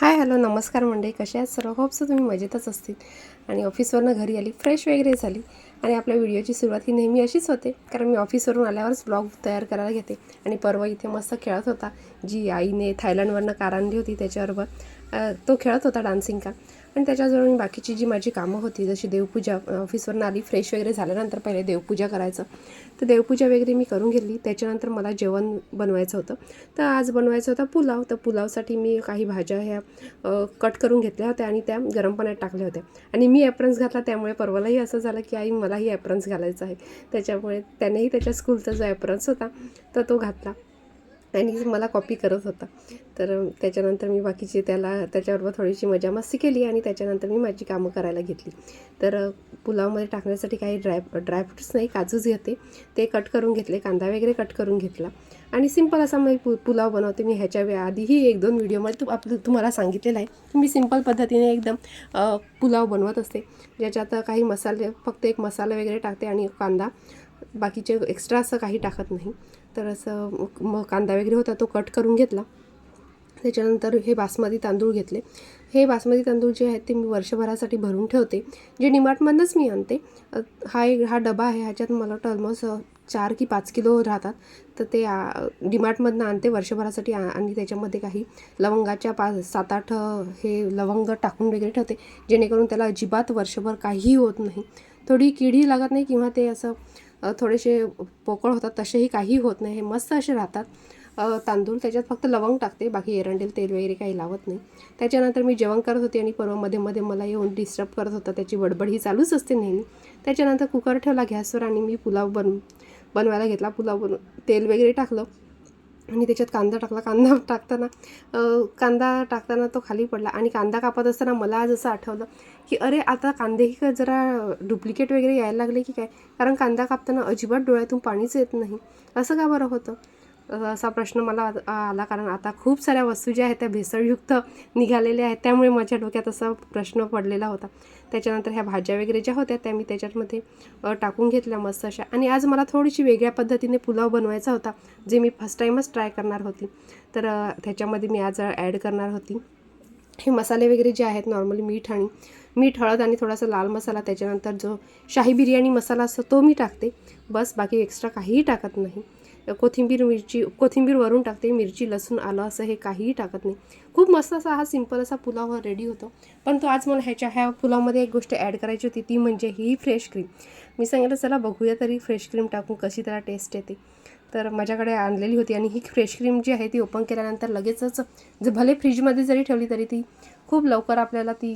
Hi hello नमस्कार मंडळी कशा आहेत सर्व? होप्स तुम्ही मजेतच असतील. आणि ऑफिसवरनं घरी आली फ्रेश वगैरे झाली. आणि आपल्या व्हिडिओची सुरुवात ही नेहमी अशीच होते कारण मी ऑफिसवरून आल्यावरच ब्लॉग तयार करायला घेते. आणि परवा इथे मस्त खेळत होता जी आईने थायलंडवरनं कार आणली होती त्याच्याबरोबर. तो खेळत होता डान्सिंग का आणि त्याच्याजवळ मी बाकीची जी माझी कामं होती जशी देवपूजा ऑफिसवरून आली फ्रेश वगैरे झाल्यानंतर पहिले देवपूजा करायचं. तर देवपूजा वगैरे मी करून घेतली. त्याच्यानंतर मला जेवण बनवायचं होतं. तर आज बनवायचं होतं पुलाव. तर पुलावसाठी मी काही भाज्या ह्या कट करून घेतल्या होत्या आणि त्या गरम पाण्यात टाकल्या होत्या. आणि मी ॲप्रन्स घातला. त्यामुळे परवालाही असं झालं की आई मलाही ॲप्रन्स घालायचा आहे. त्याच्यामुळे त्यानेही त्याच्या स्कूलचा जो ॲप्रन्स होता तर तो घातला. आणि मला कॉपी करत होता. तर त्याच्यानंतर मी बाकीची त्याला त्याच्याबरोबर थोडीशी मजा मस्ती केली आणि त्याच्यानंतर मी माझी कामं करायला घेतली. तर पुलावमध्ये टाकण्यासाठी काही ड्राय ड्रायफ्रुट्स नाही काजूच घेते. ते कट करून घेतले कांदा वगैरे कट करून घेतला. आणि सिंपल असा मी पु पुलाव बनवते. मी ह्याच्या आधीही एक दोन व्हिडिओमध्ये तू आपलं तुम्हाला सांगितलेलं आहे. मी सिंपल पद्धतीने एकदम पुलाव बनवत असते. ज्याच्यात काही मसाले फक्त एक मसाला वगैरे टाकते आणि कांदा बाकीचे एक्स्ट्रा असं काही टाकत नाही. तर असं मग- कांदा वगैरे होता तो कट करून घेतला. त्याच्यानंतर हे बासमती तांदूळ घेतले. हे बासमती तांदूळ जे आहेत ते मी वर्षभरासाठी भरून ठेवते. जे डिमार्टमधनंच मी आणते. हा एक हा डबा आहे. ह्याच्यात मला वाटतं ऑलमोस्ट चार की पाच किलो राहतात. तर ते डिमार्टमधनं आणते वर्षभरासाठी. आ- आणि त्याच्यामध्ये काही लवंगाच्या पाच सात आठ हे लवंग टाकून वगैरे ठेवते. जेणेकरून त्याला अजिबात वर्षभर काहीही होत नाही. थोडी किडी लागत नाही किंवा ते असं थोडेसे पोकळ होतात तसेही काही होत नाही. हे मस्त असे राहतात. तांदूळ त्याच्यात फक्त लवंग टाकते बाकी एरंडेल तेल वगैरे काही लावत नाही. त्याच्यानंतर मी जेवण करत होते आणि परवा मध्ये मध्ये मला येऊन डिस्टर्ब करत होता. त्याची बडबड ही चालूच असते नेहमी. त्याच्यानंतर कुकर ठेवला गॅसवर आणि मी पुलाव बन बनवायला घेतला. पुलाव बन तेल वगैरे टाकलं. आणि त्याच्यात कांदा टाकला. कांदा टाकताना कांदा टाकताना तो खाली पडला आणि कांदा कापत असताना मला आज असं आठवलं की अरे आता कांदेही का जरा डुप्लिकेट वगैरे यायला लागले की काय? कारण कांदा कापताना अजिबात डोळ्यातून पाणीच येत नाही. असं का बरं होतं? असा प्रश्न मला आला. कारण आता खूप साऱ्या वस्तू ज्या आहेत त्या भेसळयुक्त निघालेल्या आहेत. त्यामुळे माझ्या डोक्यात असा प्रश्न पडलेला होता. त्याच्यानंतर ह्या भाज्या वगैरे ज्या होत्या त्या मी त्याच्यामध्ये टाकून घेतल्या मस्त अशा. आणि आज मला थोडीशी वेगळ्या पद्धतीने पुलाव बनवायचा होता जे मी फर्स्ट टाईमच ट्राय करणार होती. तर त्याच्यामध्ये मी आज ॲड करणार होती. हे मसाले वगैरे जे आहेत नॉर्मली मीठ आणि मीठ हळद आणि थोडासा लाल मसाला त्याच्यानंतर जो शाही बिर्याणी मसाला असतो तो मी टाकते. बस बाकी एक्स्ट्रा काहीही टाकत नाही. कोथिंबीर मिरची कोथिंबीर वरून टाकते मिरची लसूण आलं असं हे काहीही टाकत नाही. खूप मस्त असा हा सिंपल असा पुलाव रेडी होतो. पण तो आज मला ह्याच्या ह्या पुलावमध्ये एक गोष्ट ॲड करायची होती ती म्हणजे ही फ्रेश क्रीम मी सांगितलं चला बघूया तरी फ्रेश क्रीम टाकून कशी त्याला टेस्ट येते. तर माझ्याकडे आणलेली होती आणि ही फ्रेश क्रीम जी आहे ती ओपन केल्यानंतर लगेचच जर भले फ्रीजमध्ये जरी ठेवली तरी ती खूप लवकर आपल्याला ती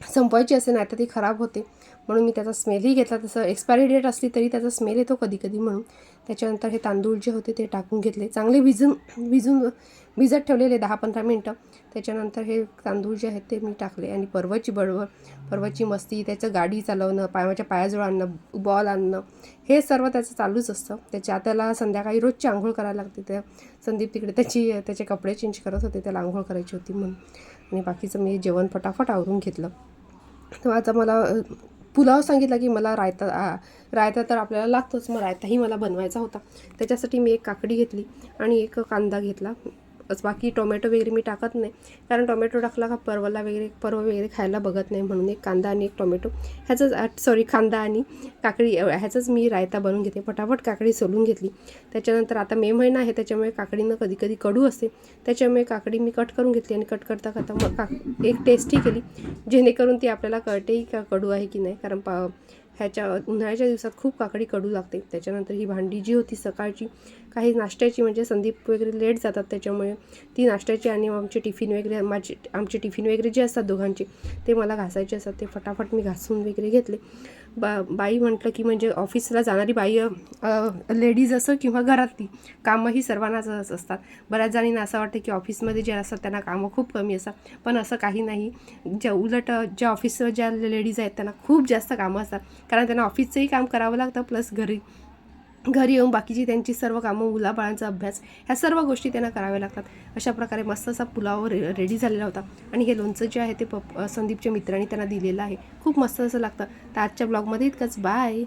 संपवायची असेल नाही तर ती खराब होते. म्हणून मी त्याचा स्मेलही घेतला. तसं एक्सपायरी डेट असली तरी त्याचा स्मेल येतो कधी कधी म्हणून. त्याच्यानंतर हे तांदूळ जे होते ते टाकून घेतले. चांगले भिजून भिजून भिजत ठेवलेले दहा पंधरा मिनटं. त्याच्यानंतर हे तांदूळ जे आहेत ते मी टाकले आणि परवाची बडबड परवाची मस्ती त्याचं गाडी चालवणं पायाच्या पायाजवळ आणणं बॉल आणणं हे सर्व त्याचं चालूच असतं. त्याच्या त्याला संध्याकाळी रोजची आंघोळ करायला लागते त्या संदीप तिकडे त्याची त्याचे कपडे चेंज करत होते त्याला आंघोळ करायची होती म्हणून. आणि बाकीचं मी जेवण फटाफट आवरून घेतलं. तर आता मला पुलाव सांगितला की मला रायता रायता तर आपल्याला लागतोच मग रायताही मला बनवायचा होता. त्याच्यासाठी मी एक काकडी घेतली आणि एक कांदा घेतला. बाकी टोमॅटो वगैरे मी टाकत नाही. कारण टोमॅटो टाकला का परवला वगैरे परवा वगैरे खायला बघत नाही म्हणून एक कांदा आणि एक टोमॅटो. ह्याचंच सॉरी कांदा आणि काकडी ह्याचंच मी रायता बनवून घेते. फटाफट काकडी सोलून घेतली. त्याच्यानंतर आता मे महिना आहे त्याच्यामुळे काकडीनं कधी कधी कडू असते. त्याच्यामुळे काकडी मी कट करून घेतली आणि कट करता करता मग का एक टेस्टी केली. जेणेकरून ती आपल्याला कळतेही का कडू आहे की नाही. कारण पा ह्याच्या उन्हाळ्याच्या दिवसात खूप काकडी कडू लागते. त्याच्यानंतर ही भांडी जी होती सकाळची काही नाश्त्याची म्हणजे संदीप वगैरे लेट जातात त्याच्यामुळे ती नाश्त्याची आणि आमचे टिफिन वगैरे माझे आमचे टिफिन वगैरे जे असतात दोघांचे ते मला घासायचे असतात. ते फटाफट मी घासून वगैरे घेतले. बा बाई म्हटलं की म्हणजे ऑफिसला जाणारी बाई लेडीज असो किंवा घरातली कामंही सर्वांनाच असतात. बऱ्याच जणींना असं वाटतं की ऑफिसमध्ये जे असतात त्यांना कामं खूप कमी असतात. पण असं काही नाही. ज्या उलट ज्या ऑफिसवर ज्या लेडीज आहेत त्यांना खूप जास्त कामं असतात. कारण त्यांना ऑफिसचंही काम करावं लागतं प्लस घरी घरी येऊन बाकीची त्यांची सर्व कामं मुलाबाळांचा अभ्यास ह्या सर्व गोष्टी त्यांना कराव्या लागतात. अशा प्रकारे मस्त असा पुलाव रे रेडी झालेला होता. आणि हे लोणचं जे आहे ते पप संदीपच्या मित्रांनी त्यांना दिलेलं आहे. खूप मस्त असं लागतं. तर आजच्या ब्लॉगमध्ये इतकंच. बाय